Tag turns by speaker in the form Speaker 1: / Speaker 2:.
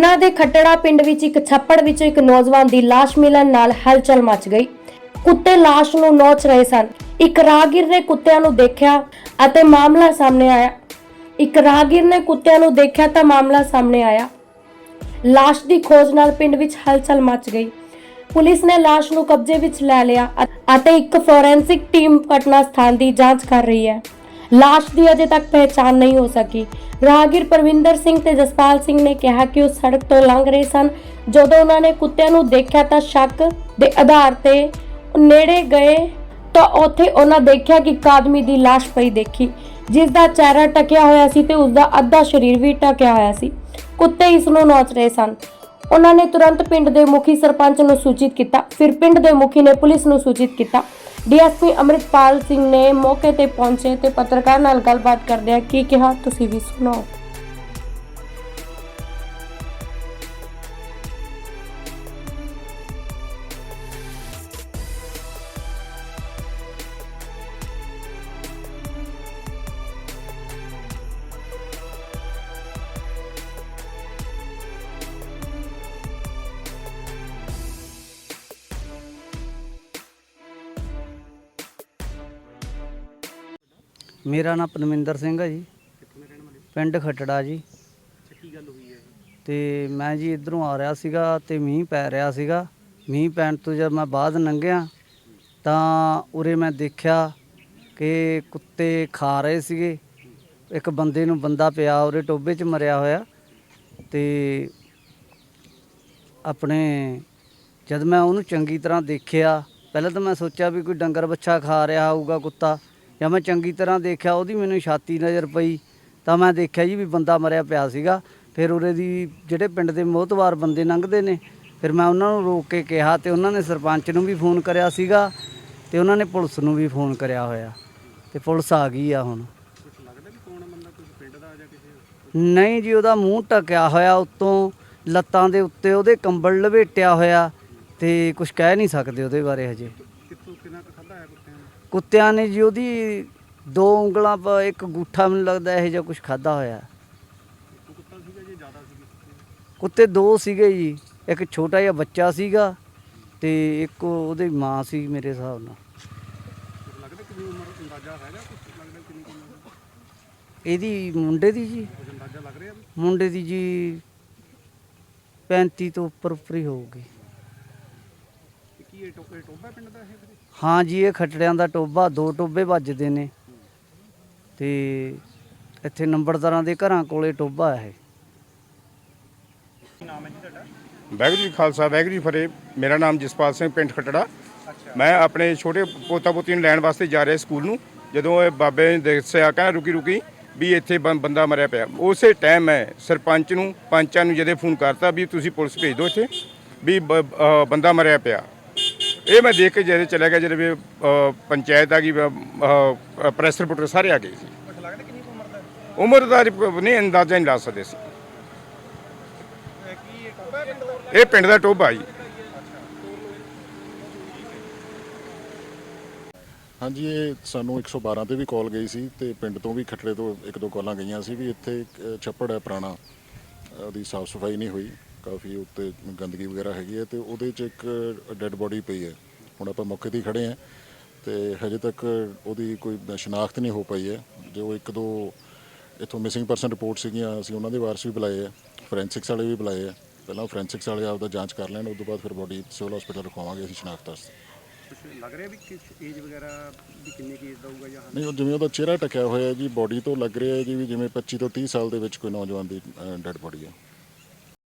Speaker 1: ਖੰਨਾ ਦੇ ਖੱਟੜਾ ਪਿੰਡ ਵਿੱਚ ਇੱਕ ਛੱਪੜ ਵਿੱਚੋਂ ਇੱਕ ਨੌਜਵਾਨ ਦੀ ਲਾਸ਼ ਮਿਲਣ ਨਾਲ ਹਲਚਲ ਮਚ ਗਈ। ਕੁੱਤੇ ਲਾਸ਼ ਨੂੰ ਨੋਚ ਰਹੇ ਸਨ। ਇੱਕ ਰਾਹਗੀਰ ਨੇ ਕੁੱਤਿਆਂ ਨੂੰ ਦੇਖਿਆ ਅਤੇ ਮਾਮਲਾ ਸਾਹਮਣੇ ਆਇਆ। ਇੱਕ ਰਾਹਗੀਰ ਨੇ ਕੁੱਤਿਆਂ ਨੂੰ ਦੇਖਿਆ ਤਾਂ ਮਾਮਲਾ ਸਾਹਮਣੇ ਆਇਆ। ਲਾਸ਼ ਦੀ ਖੋਜ ਨਾਲ ਪਿੰਡ ਵਿੱਚ ਹਲਚਲ ਮਚ ਗਈ। ਪੁਲਿਸ ਨੇ ਲਾਸ਼ ਨੂੰ ਕਬਜ਼ੇ ਵਿੱਚ ਲੈ ਲਿਆ ਅਤੇ ਇੱਕ ਫੋਰੈਂਸਿਕ ਟੀਮ ਘਟਨਾ ਸਥਾਨ ਦੀ ਜਾਂਚ ਕਰ ਰਹੀ ਹੈ। ਲਾਸ਼ ਦੀ ਅਜੇ ਤੱਕ ਪਹਿਚਾਣ ਨਹੀਂ ਹੋ ਸਕੀ। ਰਾਹਗੀਰ ਪਰਵਿੰਦਰ ਸਿੰਘ ਤੇ ਜਸਪਾਲ ਸਿੰਘ ਨੇ ਕਿਹਾ ਕਿ ਉਹ ਸੜਕ ਤੋਂ ਲੰਘ ਰਹੇ ਸਨ। ਜਦੋਂ ਉਹਨਾਂ ਨੇ ਕੁੱਤਿਆਂ ਨੂੰ ਦੇਖਿਆ ਤਾਂ ਸ਼ੱਕ ਦੇ ਆਧਾਰ ਤੇ ਨੇੜੇ ਗਏ ਤਾਂ ਉੱਥੇ ਉਹਨਾਂ ਦੇਖਿਆ ਕਿ ਇੱਕ ਆਦਮੀ ਦੀ ਲਾਸ਼ ਪਈ ਦੇਖੀ। ਜਿਸ ਦਾ ਚਿਹਰਾ ਟਕਿਆ ਹੋਇਆ ਸੀ ਤੇ ਉਸ ਦਾ ਅੱਧਾ ਸਰੀਰ ਵੀ ਟਕਿਆ ਹੋਇਆ ਸੀ। ਕੁੱਤੇ ਇਸ ਨੂੰ ਨੋਚ ਰਹੇ ਸਨ। ਉਹਨਾਂ ਨੇ ਤੁਰੰਤ ਪਿੰਡ ਦੇ ਮੁਖੀ ਸਰਪੰਚ ਨੂੰ ਸੂਚਿਤ ਕੀਤਾ। ਫਿਰ ਪਿੰਡ ਦੇ ਮੁਖੀ ਨੇ ਪੁਲਿਸ ਨੂੰ ਸੂਚਿਤ ਕੀਤਾ। ਡੀਐਸਪੀ ਅਮਰਿਤਪਾਲ ਸਿੰਘ ਨੇ ਮੌਕੇ ਤੇ ਪਹੁੰਚੇ ਤੇ ਪੱਤਰਕਾਰ ਨਾਲ ਗੱਲਬਾਤ ਕਰਦਿਆਂ ਕੀ ਕਿਹਾ, ਤੁਸੀਂ ਵੀ ਸੁਣਾਓ
Speaker 2: ਮੇਰਾ ਨਾਮ ਪਰਮਿੰਦਰ ਸਿੰਘ ਹੈ ਜੀ। ਪਿੰਡ ਖੱਟੜਾ ਜੀ। ਤੇ ਮੈਂ ਜੀ ਇਧਰੋਂ ਆ ਰਿਹਾ ਸੀਗਾ ਤੇ ਮੀਂਹ ਪੈ ਰਿਹਾ ਸੀਗਾ। ਮੀਂਹ ਪੈਣ ਤੋਂ ਜਦ ਮੈਂ ਬਾਅਦ ਲੰਘਿਆ ਤਾਂ ਉਰੇ ਮੈਂ ਦੇਖਿਆ ਕਿ ਕੁੱਤੇ ਖਾ ਰਹੇ ਸੀਗੇ। ਇੱਕ ਬੰਦੇ ਨੂੰ ਬੰਦਾ ਪਿਆ ਉਰੇ ਟੋਬੇ 'ਚ ਮਰਿਆ ਹੋਇਆ ਤੇ ਆਪਣੇ ਜਦ ਮੈਂ ਉਹਨੂੰ ਚੰਗੀ ਤਰ੍ਹਾਂ ਦੇਖਿਆ ਪਹਿਲਾਂ ਤਾਂ ਮੈਂ ਸੋਚਿਆ ਵੀ ਕੋਈ ਡੰਗਰ ਬੱਚਾ ਖਾ ਰਿਹਾ ਹੋਊਗਾ ਕੁੱਤਾ। ਜਾਂ ਮੈਂ ਚੰਗੀ ਤਰ੍ਹਾਂ ਦੇਖਿਆ ਉਹਦੀ ਮੈਨੂੰ ਛਾਤੀ ਨਜ਼ਰ ਪਈ, ਤਾਂ ਮੈਂ ਦੇਖਿਆ ਜੀ ਵੀ ਬੰਦਾ ਮਰਿਆ ਪਿਆ ਸੀਗਾ। ਫਿਰ ਉਰੇ ਦੀ ਜਿਹੜੇ ਪਿੰਡ ਦੇ ਮੋਹਤਵਾਰ ਬੰਦੇ ਲੰਘਦੇ ਨੇ, ਫਿਰ ਮੈਂ ਉਹਨਾਂ ਨੂੰ ਰੋਕ ਕੇ ਕਿਹਾ ਤੇ ਉਹਨਾਂ ਨੇ ਸਰਪੰਚ ਨੂੰ ਵੀ ਫੋਨ ਕਰਿਆ ਸੀਗਾ ਤੇ ਉਹਨਾਂ ਨੇ ਪੁਲਿਸ ਨੂੰ ਵੀ ਫੋਨ ਕਰਿਆ ਹੋਇਆ। ਤੇ ਪੁਲਿਸ ਆ ਗਈ ਆ ਹੁਣ। ਨਹੀਂ ਜੀ, ਉਹਦਾ ਮੂੰਹ ਟਕਿਆ ਹੋਇਆ ਉੱਤੋਂ, ਲੱਤਾਂ ਦੇ ਉੱਤੇ ਉਹਦੇ ਕੰਬਲ ਲਵੇਟਿਆ ਹੋਇਆ ਤੇ ਕੁਝ ਕਹਿ ਨਹੀਂ ਸਕਦੇ ਉਹਦੇ ਬਾਰੇ ਹਜੇ। ਕੁੱਤਿਆਂ ਨੇ ਜੀ ਉਹਦੀ ਦੋ ਉਂਗਲਾਂ ਪ, ਇੱਕ ਗੂਠਾ ਮੈਨੂੰ ਲੱਗਦਾ ਇਹੋ ਜਿਹਾ ਕੁਝ ਖਾਦਾ ਹੋਇਆ। ਕੁੱਤੇ ਦੋ ਸੀਗੇ ਜੀ, ਇੱਕ ਛੋਟਾ ਜਿਹਾ ਬੱਚਾ ਸੀਗਾ ਤੇ ਇੱਕ ਉਹਦੀ ਮਾਂ ਸੀ ਮੇਰੇ ਹਿਸਾਬ ਨਾਲ। ਇਹਦੀ ਮੁੰਡੇ ਦੀ ਜੀ। ਮੁੰਡੇ ਦੀ ਜੀ 35 ਤੋਂ ਉੱਪਰ ਉੱਪਰ ਹੀ ਹੋਊਗੀ। ਹਾਂ ਜੀ ਇਹ ਖੱਟੜਿਆਂ ਦਾ ਟੋਬਾ ਦੋ ਟੋਬੇ ਵੱਜਦੇ ਨੇ। ਤੇ ਇੱਥੇ ਨੰਬਰਦਾਰਾਂ ਦੇ ਘਰਾਂ ਕੋਲੇ ਟੋਬਾ ਹੈ
Speaker 3: ਵਾਹਿਗੁਰੂ ਜੀ ਕਾ ਖਾਲਸਾ ਵਾਹਿਗੁਰੂ ਜੀ ਕੀ ਫਤਿਹ। ਮੇਰਾ ਨਾਮ ਜਸਪਾਲ ਸਿੰਘ ਪਿੰਡ ਖਟੜਾ। ਮੈਂ ਆਪਣੇ ਛੋਟੇ ਪੋਤਾ ਪੋਤੀ ਨੂੰ ਲੈਣ ਵਾਸਤੇ ਜਾ ਰਿਹਾ ਸਕੂਲ ਨੂੰ। ਜਦੋਂ ਇਹ ਬਾਬੇ ਨੇ ਦੱਸਿਆ ਕਹਿੰਦਾ ਰੁਕੀ ਰੁਕੀ ਵੀ ਇੱਥੇ ਬੰ- ਬੰਦਾ ਮਰਿਆ ਪਿਆ। ਉਸੇ ਟਾਈਮ ਮੈਂ ਸਰਪੰਚ ਨੂੰ ਪੰਚਾਂ ਨੂੰ ਜਦੇ ਫੋਨ ਕਰਤਾ ਵੀ ਤੁਸੀਂ ਪੁਲਿਸ ਭੇਜ ਦਿਓ ਇੱਥੇ ਵੀ ਬ- ਬੰਦਾ ਮਰਿਆ ਪਿਆ। ਇਹ ਮੈਂ ਦੇਖ ਕੇ ਜਦੇ ਚਲਾ ਗਿਆ ਜਦ ਵੀ ਅ, ਪੰਚਾਇਤ ਆ ਗਈ ਅ, ਪ੍ਰੈਸ ਰਿਪੋਰਟਰ ਸਾਰੇ ਆ ਗਏ ਸੀ। ਉਮਰ ਦਾ ਰਿਪ- ਨਹੀਂ ਅੰਦਾਜ਼ਾ ਨਹੀਂ ਲਾ ਸਕਦੇ ਸੀ ਇਹ ਪਿੰਡ ਦਾ ਟੋਭਾ ਜੀ।
Speaker 4: ਹਾਂਜੀ ਇਹ ਸਾਨੂੰ 112 ਤੇ ਵੀ ਕਾਲ ਗਈ ਸੀ ਤੇ ਪਿੰਡ ਤੋਂ ਵੀ ਖੱਟੜੇ ਤੋਂ ਇੱਕ ਦੋ ਕਾਲਾਂ ਗਈਆਂ ਸੀ ਵੀ ਇੱਥੇ ਇੱਕ, ਅ, ਛੱਪੜ ਹੈ ਪੁਰਾਣਾ ਉਹਦੀ ਸਾਫ਼ ਸਫ਼ਾਈ ਨਹੀਂ ਹੋਈ। ਕਾਫੀ ਉੱਤੇ ਗੰਦਗੀ ਵਗੈਰਾ ਹੈਗੀ ਹੈ ਤੇ ਉਹਦੇ 'ਚ ਇੱਕ ਡੈੱਡ ਬੋਡੀ ਪਈ ਹੈ। ਹੁਣ ਆਪਾਂ ਮੌਕੇ ਤੇ ਹੀ ਖੜੇ ਹਾਂ ਤੇ ਹਜੇ ਤੱਕ ਉਹਦੀ ਕੋਈ ਸ਼ਨਾਖਤ ਨਹੀਂ ਹੋ ਪਈ ਹੈ। ਜੋ ਇੱਕ ਦੋ ਇੱਥੋਂ ਮਿਸਿੰਗ ਪਰਸਨ ਰਿਪੋਰਟ ਸੀਗੀਆਂ ਅਸੀਂ ਉਹਨਾਂ ਦੇ ਵਾਰਸ ਵੀ ਬੁਲਾਏ ਆ ਫੋਰੈਂਸਿਕਸ ਵਾਲੇ ਵੀ ਬੁਲਾਏ ਆ ਪਹਿਲਾਂ ਫੋਰੈਂਸਿਕਸ ਵਾਲੇ ਆਪਦਾ ਜਾਂਚ ਕਰ ਲੈਣ ਉਸ ਤੋਂ ਬਾਅਦ ਫਿਰ ਬੋਡੀ ਸਿਵਲ ਹਸਪੀਟਲ ਰਖਵਾਵਾਂਗੇ ਅਸੀਂ ਸ਼ਨਾਖਤ ਵਾਸਤੇ।
Speaker 5: ਲੱਗ ਰਿਹਾ ਵੀ ਕਿਸ ਏਜ ਵਗੈਰਾ ਦੀ ਕਿੰਨੀ ਕੀ ਏਜ ਦਾ ਹੋਊਗਾ ਜਾਂ
Speaker 4: ਨਹੀਂ ਉਹ ਜਿਵੇਂ ਉਹਦਾ ਚਿਹਰਾ ਟਕਿਆ ਹੋਇਆ ਜੀ ਬਾਡੀ ਤੋਂ ਲੱਗ ਰਿਹਾ ਹੈ ਜੀ ਵੀ ਜਿਵੇਂ 25 ਤੋਂ 30 ਸਾਲ ਦੇ ਵਿੱਚ ਕੋਈ ਨੌਜਵਾਨ ਦੀ ਡੈਡ ਬੋਡੀ ਹੈ।